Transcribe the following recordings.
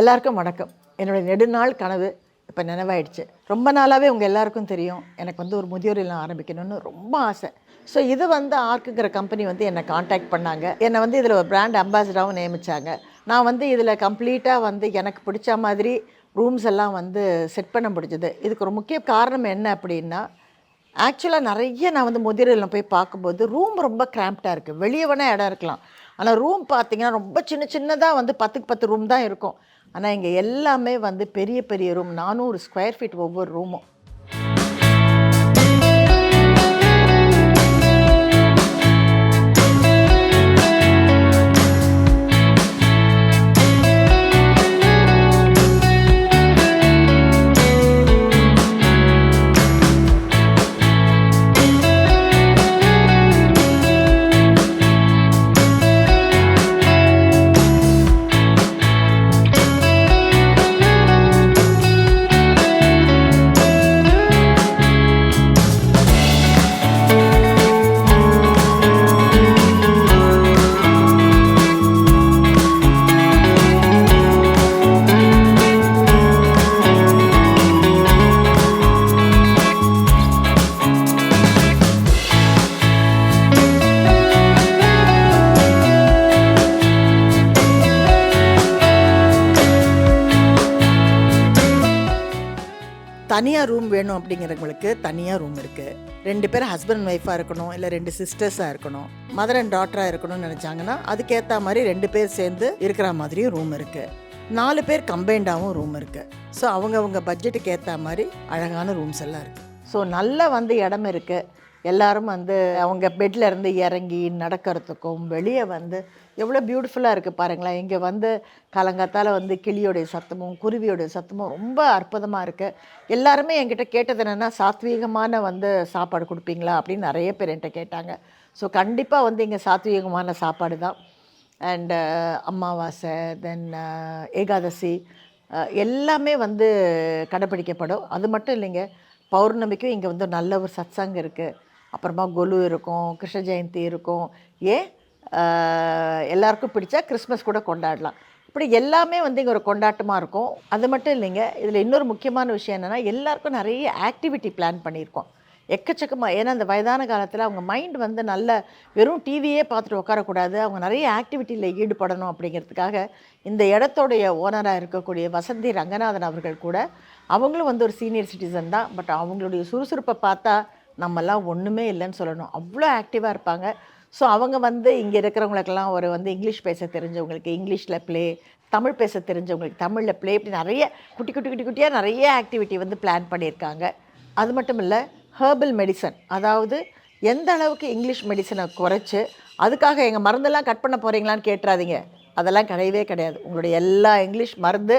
எல்லாருக்கும் வணக்கம். என்னுடைய நெடுநாள் கனவு இப்போ நினைவாயிடுச்சு. ரொம்ப நாளாகவே உங்கள் எல்லாருக்கும் தெரியும். எனக்கு வந்து ஒரு முதியோர் இல்லம் ஆரம்பிக்கணும்னு ரொம்ப ஆசை. ஸோ இது வந்து ஆர்க்குங்கிற கம்பெனி வந்து என்னை காண்டாக்ட் பண்ணாங்க. என்னை வந்து இதில் ஒரு பிராண்ட் அம்பாசிடராகவும் நியமித்தாங்க நான் வந்து இதில் கம்ப்ளீட்டாக வந்து எனக்கு பிடிச்ச மாதிரி ரூம்ஸ் எல்லாம் வந்து செட் பண்ண முடிஞ்சது. இதுக்கு ஒரு முக்கிய காரணம் என்ன அப்படின்னா ஆக்சுவலாக நிறைய நான் வந்து முதிரில் போய் பார்க்கும்போது ரூம் ரொம்ப கிராம்ப்டாக இருக்குது வெளியே வேணால் இடம் இருக்கலாம். ஆனால் ரூம் பார்த்திங்கன்னா ரொம்ப சின்ன சின்னதாக வந்து பத்துக்கு பத்து ரூம் தான் இருக்கும். ஆனால் இங்கே எல்லாமே வந்து பெரிய பெரிய ரூம் நானூறு ஸ்கொயர் ஃபீட் ஒவ்வொரு ரூமும் தனியாக ரூம் வேணும் அப்படிங்கிறவங்களுக்கு தனியாக ரூம் இருக்குது ரெண்டு பேர் ஹஸ்பண்ட் ஒய்ஃபாக இருக்கணும் இல்லை ரெண்டு சிஸ்டர்ஸாக இருக்கணும். மதர் அண்ட் டாட்டராக இருக்கணும்னு நினச்சாங்கன்னா அதுக்கேற்ற மாதிரி ரெண்டு பேர் சேர்ந்து இருக்கிற மாதிரியும் ரூம் இருக்குது நாலு பேர் கம்பைண்டாகவும் ரூம் இருக்குது ஸோ அவங்கவுங்க பட்ஜெட்டுக்கு ஏற்ற மாதிரி அழகான ரூம்ஸ் எல்லாம் இருக்குது ஸோ நல்லா வந்து இடம் இருக்குது எல்லாரும் வந்து அவங்க பெட்டில் இருந்து இறங்கி நடக்கிறதுக்கும் வெளியே வந்து எவ்வளோ பியூட்டிஃபுல்லாக இருக்குது பாருங்களேன். இங்கே வந்து காலங்காத்தால் வந்து கிளியோடைய சத்தமும் குருவியோடைய சத்தமும் ரொம்ப அற்புதமாக இருக்குது எல்லாருமே என்கிட்ட கேட்டது என்னென்னா சாத்வீகமான வந்து சாப்பாடு கொடுப்பீங்களா? அப்படின்னு நிறைய பேர் என்கிட்ட கேட்டாங்க. ஸோ கண்டிப்பாக வந்து இங்கே சாத்வீகமான சாப்பாடு தான். அண்டு uh, அமாவாசை தென் uh, ஏகாதசி uh, எல்லாமே வந்து கடைப்பிடிக்கப்படும். அது மட்டும் இல்லைங்க பௌர்ணமிக்கும் இங்கே வந்து நல்ல ஒரு சத்சங்கம் இருக்குது அப்புறமா கொலு இருக்கும் கிருஷ்ண ஜெயந்தி இருக்கும். ஏன்? எல்லாருக்கும் பிடிச்சா கிறிஸ்மஸ் கூட கொண்டாடலாம். இப்படி எல்லாமே வந்து இங்கே ஒரு கொண்டாட்டமாக இருக்கும். அது மட்டும் இல்லைங்க இதில் இன்னொரு முக்கியமான விஷயம் என்னென்னா எல்லாருக்கும் நிறைய ஆக்டிவிட்டி பிளான் பண்ணியிருக்கோம். எக்கச்சக்கமாக ஏன்னா அந்த வயதான காலத்தில் அவங்க மைண்ட் வந்து நல்ல வெறும் டிவியே பார்த்துட்டு உட்காரக்கூடாது. அவங்க நிறைய ஆக்டிவிட்டியில் ஈடுபடணும் அப்படிங்கிறதுக்காக இந்த இடத்தோடைய ஓனராக இருக்கக்கூடிய வசந்தி ரங்கநாதன் அவர்கள் கூட அவங்களும் வந்து ஒரு சீனியர் சிட்டிசன் தான். பட் அவங்களுடைய சுறுசுறுப்பை பார்த்தா நம்மெல்லாம் ஒன்றுமே இல்லைன்னு சொல்லணும். அவ்வளோ ஆக்டிவாக இருப்பாங்க. ஸோ அவங்க வந்து இங்கே இருக்கிறவங்களுக்கெல்லாம் ஒரு வந்து இங்கிலீஷ் பேச தெரிஞ்சவங்களுக்கு இங்கிலீஷில் ப்ளே தமிழ் பேச தெரிஞ்சவங்களுக்கு தமிழில் ப்ளே இப்படி நிறைய குட்டி குட்டி குட்டி குட்டியாக நிறைய ஆக்டிவிட்டி வந்து பிளான் பண்ணியிருக்காங்க. அது மட்டும் இல்லை ஹேர்பல் மெடிசன் அதாவது எந்த அளவுக்கு இங்கிலீஷ் மெடிசனை குறைச்சி அதுக்காக எங்கள் மருந்தெல்லாம் கட் பண்ண போகிறீங்களான்னு கேட்டுறாதீங்க. அதெல்லாம் கிடையவே கிடையாது. உங்களுடைய எல்லா இங்கிலீஷ் மருந்து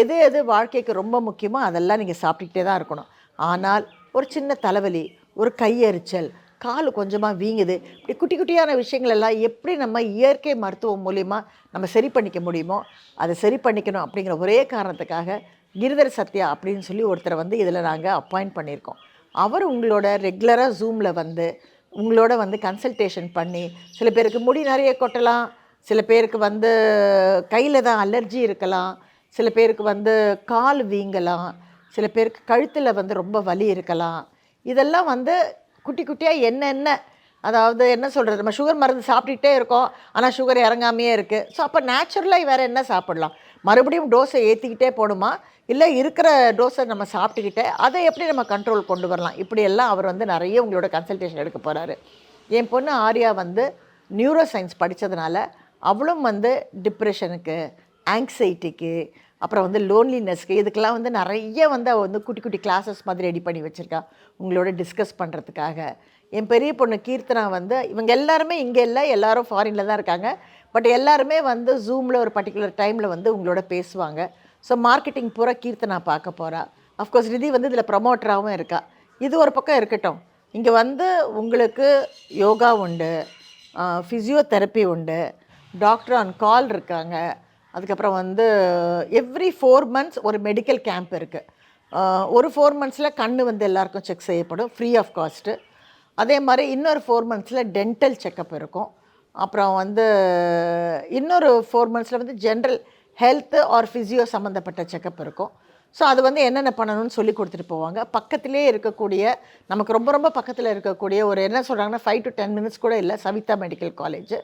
எது எது வாழ்க்கைக்கு ரொம்ப முக்கியமோ அதெல்லாம் நீங்கள் சாப்பிட்டுக்கிட்டே தான் இருக்கணும். ஆனால் ஒரு சின்ன தலைவலி ஒரு கையெரிச்சல் கால் கொஞ்சமாக வீங்குது. இப்படி குட்டி குட்டியான விஷயங்கள் எல்லாம் எப்படி நம்ம இயற்கை மருத்துவம் மூலிமா நம்ம சரி பண்ணிக்க முடியுமோ அதை சரி பண்ணிக்கணும் அப்படிங்கிற ஒரே காரணத்துக்காக கிரிதர் சத்யா அப்படின்னு சொல்லி ஒருத்தரை வந்து இதில் நாங்கள் அப்பாயிண்ட் பண்ணியிருக்கோம். அவர் உங்களோட ரெகுலராக ஜூமில் வந்து உங்களோட வந்து கன்சல்டேஷன் பண்ணி சில பேருக்கு முடி நிறைய கொட்டலாம் சில பேருக்கு வந்து கையில் தான் அலர்ஜி இருக்கலாம் சில பேருக்கு வந்து கால் வீங்கலாம் சில பேருக்கு கழுத்தில் வந்து ரொம்ப வலி இருக்கலாம். இதெல்லாம் வந்து குட்டி குட்டியாக என்னென்ன அதாவது என்ன சொல்கிறது நம்ம சுகர் மருந்து சாப்பிட்டுட்டே இருக்கோம். ஆனால் சுகர் இறங்காமையே இருக்குது ஸோ அப்போ நேச்சுரலாக வேறு என்ன சாப்பிடலாம்? மறுபடியும் டோஸை ஏற்றிக்கிட்டே போகணுமா? இல்லை இருக்கிற டோஸை நம்ம சாப்பிட்டுக்கிட்டே அதை எப்படி நம்ம கண்ட்ரோல் கொண்டு வரலாம்? இப்படியெல்லாம் அவர் வந்து நிறைய உங்களோட கன்சல்டேஷன் எடுக்க போகிறாரு என் பொண்ணு ஆர்யா வந்து நியூரோ சயின்ஸ் படித்ததுனால அவளும் வந்து டிப்ரெஷனுக்கு ஆங்ஸைட்டிக்கு அப்புறம் வந்து லோன்லினஸ்க்கு இதுக்கெல்லாம் வந்து நிறைய வந்து அவள் வந்து குட்டி குட்டி கிளாஸஸ் மாதிரி ரெடி பண்ணி வச்சுருக்கா உங்களோட டிஸ்கஸ் பண்ணுறதுக்காக என் பெரிய பொண்ணு கீர்த்தனா வந்து இவங்க எல்லாருமே இங்கே இல்லை எல்லோரும் ஃபாரினில் தான் இருக்காங்க. பட் எல்லாருமே வந்து ஜூமில் ஒரு பர்டிகுலர் டைமில் வந்து உங்களோட பேசுவாங்க. ஸோ மார்க்கெட்டிங் பூரா கீர்த்தனா பார்க்க போகிறா அஃப்கோர்ஸ் ரிதி வந்து இதில் ப்ரமோட்டராகவும் இருக்கா. இது ஒரு பக்கம் இருக்கட்டும். இங்கே வந்து உங்களுக்கு யோகா உண்டு ஃபிசியோதெரப்பி உண்டு டாக்டர் ஆன் கால் இருக்காங்க. அதுக்கப்புறம் வந்து எவ்ரி ஃபோர் மந்த்ஸ் ஒரு மெடிக்கல் கேம்ப் இருக்குது ஒரு ஃபோர் மந்த்ஸில் கண் வந்து எல்லாருக்கும் செக் செய்யப்படும் ஃப்ரீ ஆஃப் காஸ்ட்டு அதே மாதிரி இன்னொரு ஃபோர் மந்த்ஸில் டென்டல் செக்கப் இருக்கும். அப்புறம் வந்து இன்னொரு ஃபோர் மந்த்ஸில் வந்து ஜென்ரல் ஹெல்த்து ஆர் ஃபிசியோ சம்மந்தப்பட்ட செக்கப் இருக்கும். ஸோ அது வந்து என்னென்ன பண்ணணும்னு சொல்லி கொடுத்துட்டு போவாங்க. பக்கத்திலே இருக்கக்கூடிய நமக்கு ரொம்ப ரொம்ப பக்கத்தில் இருக்கக்கூடிய ஒரு என்ன சொல்கிறாங்கன்னா ஃபைவ் டு டென் மினிட்ஸ் கூட இல்லை சவிதா மெடிக்கல் காலேஜ்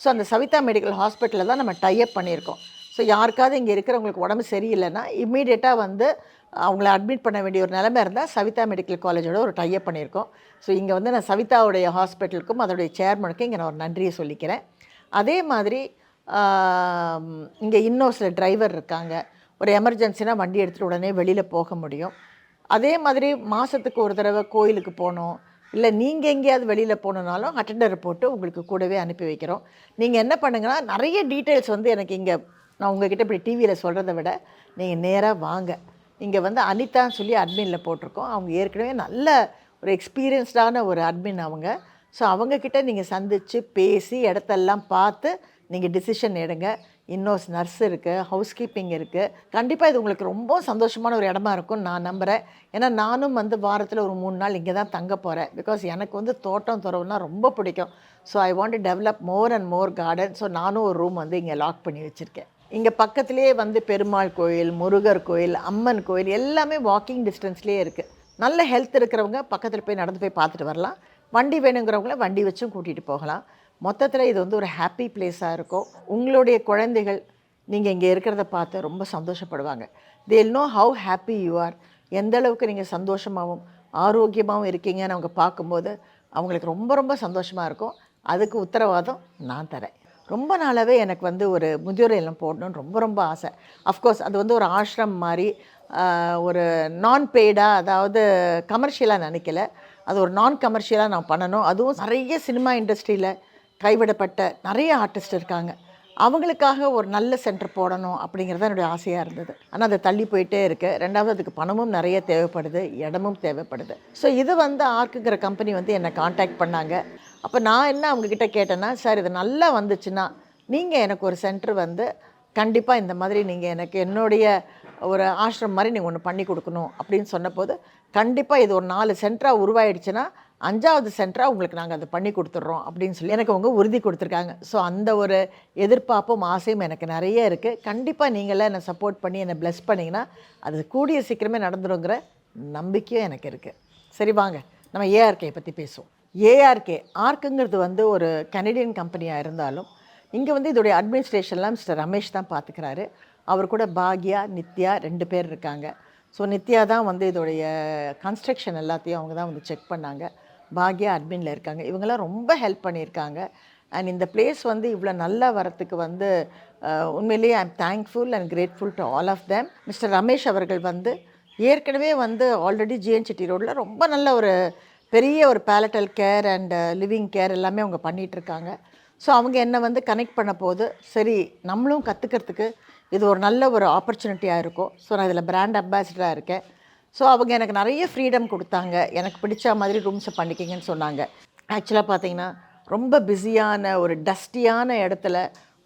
ஸோ அந்த சவிதா மெடிக்கல் ஹாஸ்பிட்டலில் தான் நம்ம டைப் பண்ணியிருக்கோம். ஸோ யாருக்காவது இங்கே இருக்கிறவங்களுக்கு உடம்பு சரியில்லைன்னா இம்மீடியட்டாக வந்து அவங்கள அட்மிட் பண்ண வேண்டிய ஒரு நிலைமை இருந்தால் சவிதா மெடிக்கல் காலேஜோட ஒரு டைப் பண்ணியிருக்கோம். ஸோ இங்கே வந்து நான் சவிதாவுடைய ஹாஸ்பிட்டலுக்கும் அதோடைய சேர்மனுக்கும் இங்கே நான் ஒரு நன்றியை சொல்லிக்கிறேன். அதே மாதிரி இங்கே இன்னும் சில டிரைவர் இருக்காங்க. ஒரு எமர்ஜென்சினா வண்டி எடுத்துகிட்டு உடனே வெளியில் போக முடியும். அதே மாதிரி மாதத்துக்கு ஒரு தடவை கோயிலுக்கு போகணும். இல்லை நீங்கள் எங்கேயாவது வெளியில் போகணுன்னாலும் அட்டெண்டர் போட்டு உங்களுக்கு கூடவே அனுப்பி வைக்கிறோம். நீங்கள் என்ன பண்ணுங்கன்னா நிறைய டீட்டெயில்ஸ் வந்து எனக்கு இங்கே நான் உங்ககிட்ட இப்படி டிவியில் சொல்கிறத விட நீங்கள் நேராக வாங்க. இங்கே வந்து அனிதான்னு சொல்லி அட்மினில் போட்டிருக்கோம். அவங்க ஏற்கனவே நல்ல ஒரு எக்ஸ்பீரியன்ஸ்டான ஒரு அட்மின் அவங்க. ஸோ அவங்கக்கிட்ட நீங்கள் சந்தித்து பேசி இடத்தெல்லாம் பார்த்து நீங்கள் டிசிஷன் எடுங்க. இன்னொரு நர்ஸ் இருக்குது ஹவுஸ் கீப்பிங் இருக்குது கண்டிப்பாக இது உங்களுக்கு ரொம்ப சந்தோஷமான ஒரு இடமா இருக்கும்னு நான் நம்புகிறேன் ஏன்னா நானும் வந்து வாரத்தில் ஒரு மூணு நாள் இங்கே தான் தங்க போகிறேன் பிகாஸ் எனக்கு வந்து தோட்டம் துறவுனா ரொம்ப பிடிக்கும். So I want to develop more and more garden so நானும் ஒரு ரூம் வந்து இங்கே லாக் பண்ணி வச்சுருக்கேன். இங்கே பக்கத்துலேயே வந்து பெருமாள் கோயில் முருகர் கோயில் அம்மன் கோயில் எல்லாமே வாக்கிங் டிஸ்டன்ஸ்லேயே இருக்குது நல்ல ஹெல்த் இருக்கிறவங்க பக்கத்தில் போய் நடந்து போய் பார்த்துட்டு வரலாம். வண்டி வேணுங்கிறவங்கள வண்டி வச்சும் கூட்டிகிட்டு போகலாம். மொத்தத்தில் இது வந்து ஒரு ஹாப்பி பிளேஸாக இருக்கும். உங்களுடைய குழந்தைகள் நீங்கள் இங்கே இருக்கிறத பார்த்து ரொம்ப சந்தோஷப்படுவாங்க. They'll know how happy you are எந்த அளவுக்கு நீங்கள் சந்தோஷமாகவும் ஆரோக்கியமாகவும் இருக்கீங்கன்னு அவங்க பார்க்கும்போது அவங்களுக்கு ரொம்ப ரொம்ப சந்தோஷமாக இருக்கும். அதுக்கு உத்தரவாதம் நான் தரேன். ரொம்ப நாளாகவே எனக்கு வந்து ஒரு முதியோர் இல்லம் போடணும்னு ரொம்ப ரொம்ப ஆசை. அஃப்கோர்ஸ் அது வந்து ஒரு ஆஷ்ரம் மாதிரி ஒரு நான் பெய்டாக அதாவது கமர்ஷியலாக நினைக்கல. அது ஒரு நான் கமர்ஷியலாக நான் பண்ணணும். அதுவும் நிறைய சினிமா இண்டஸ்ட்ரியில் கைவிடப்பட்ட நிறைய ஆர்டிஸ்ட் இருக்காங்க. அவங்களுக்காக ஒரு நல்ல சென்டர் போடணும் அப்படிங்கிறது தான் என்னுடைய ஆசையாக இருந்தது. ஆனால் அது தள்ளி போயிட்டே இருக்குது ரெண்டாவது அதுக்கு பணமும் நிறைய தேவைப்படுது. இடமும் தேவைப்படுது. ஸோ இது வந்து ஆர்க்குங்கிற கம்பெனி வந்து என்னை காண்டாக்ட் பண்ணாங்க. அப்போ நான் என்ன அவங்கக்கிட்ட கேட்டேன்னா சார் இது நல்லா வந்துச்சுன்னா நீங்கள் எனக்கு ஒரு சென்டர் வந்து கண்டிப்பாக இந்த மாதிரி நீங்கள் எனக்கு என்னுடைய ஒரு ஆசிரம் மாதிரி நீங்கள் ஒன்று பண்ணி கொடுக்கணும். அப்படின்னு சொன்னபோது கண்டிப்பாக இது ஒரு நாலு சென்டராக உருவாயிடுச்சுன்னா அஞ்சாவது சென்டராக உங்களுக்கு நாங்கள் அதை பண்ணி கொடுத்துட்றோம். அப்படின்னு சொல்லி எனக்கு அவங்க உறுதி கொடுத்துருக்காங்க. ஸோ அந்த ஒரு எதிர்பார்ப்பும் ஆசையும் எனக்கு நிறைய இருக்குது கண்டிப்பாக நீங்களே என்னை சப்போர்ட் பண்ணி என்னை ப்ளெஸ் பண்ணிங்கன்னா அது கூடிய சீக்கிரமே நடந்துருங்கிற நம்பிக்கையும் எனக்கு இருக்குது சரி வாங்க. நம்ம ஏஆர்கே பற்றி பேசுவோம். ஏஆர்கே ஆர்க்குங்கிறது வந்து ஒரு கனடியன் கம்பெனியாக இருந்தாலும் இங்கே வந்து இதோடைய அட்மினிஸ்ட்ரேஷன்லாம் மிஸ்டர் ரமேஷ் தான் பார்த்துக்கிறாரு அவர் கூட பாக்யா நித்யா ரெண்டு பேர் இருக்காங்க. ஸோ நித்யா தான் வந்து இதோடைய கன்ஸ்ட்ரக்ஷன் எல்லாத்தையும் அவங்க தான் வந்து செக் பண்ணாங்க. பாக்யா அட்மினில் இருக்காங்க. இவங்கெல்லாம் ரொம்ப ஹெல்ப் பண்ணியிருக்காங்க. அண்ட் இந்த பிளேஸ் வந்து இவ்வளோ நல்லா வரத்துக்கு வந்து உண்மையிலேயே I am thankful and grateful to all of them mister Ramesh அவர்கள் வந்து ஏற்கனவே வந்து ஆல்ரெடி ஜிஎன் செட்டி ரோட்டில் ரொம்ப நல்ல ஒரு பெரிய ஒரு palliative care and living care எல்லாமே அவங்க பண்ணிகிட்ருக்காங்க இருக்காங்க ஸோ அவங்க என்னை வந்து கனெக்ட் பண்ண போது சரி நம்மளும் கற்றுக்கிறதுக்கு இது ஒரு நல்ல ஒரு ஆப்பர்ச்சுனிட்டியாக இருக்கும். ஸோ நான் இதில் பிராண்ட் அம்பாசிடராக இருக்கேன். ஸோ அவங்க எனக்கு நிறைய ஃப்ரீடம் கொடுத்தாங்க. எனக்கு பிடிச்ச மாதிரி ரூம்ஸை பண்ணிக்கிங்கன்னு சொன்னாங்க. ஆக்சுவலாக பார்த்தீங்கன்னா ரொம்ப பிஸியான ஒரு டஸ்டியான இடத்துல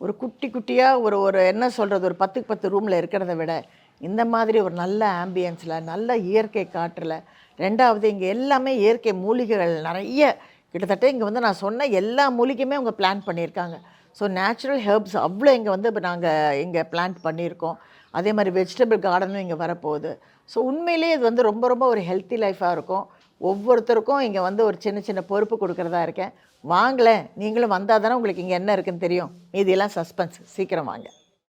ஒரு குட்டி குட்டியாக ஒரு ஒரு என்ன சொல்கிறது ஒரு பத்துக்கு பத்து ரூமில் இருக்கிறத விட இந்த மாதிரி ஒரு நல்ல ஆம்பியன்ஸில் நல்ல இயற்கை காற்றில் ரெண்டாவது இங்கே எல்லாமே இயற்கை மூலிகைகள் நிறைய கிட்டத்தட்ட இங்கே வந்து நான் சொன்ன எல்லா மூலிகையுமே அவங்க பிளான் பண்ணியிருக்காங்க. ஸோ நேச்சுரல் ஹெர்ப்ஸ் அவ்வளோ இங்கே வந்து இப்போ நாங்கள் இங்கே பிளான்ட் பண்ணியிருக்கோம். அதே மாதிரி வெஜிடபிள் கார்டனும் இங்கே வரப்போகுது. ஸோ உண்மையிலேயே இது வந்து ரொம்ப ரொம்ப ஒரு ஹெல்த்தி லைஃபாக இருக்கும். ஒவ்வொருத்தருக்கும் இங்கே வந்து ஒரு சின்ன சின்ன பொறுப்பு கொடுக்குறதா இருக்கேன். வாங்கலை நீங்களும் வந்தால் தானே உங்களுக்கு இங்கே என்ன இருக்குன்னு தெரியும். மீதியெல்லாம் சஸ்பென்ஸ் சீக்கிரம் வாங்க.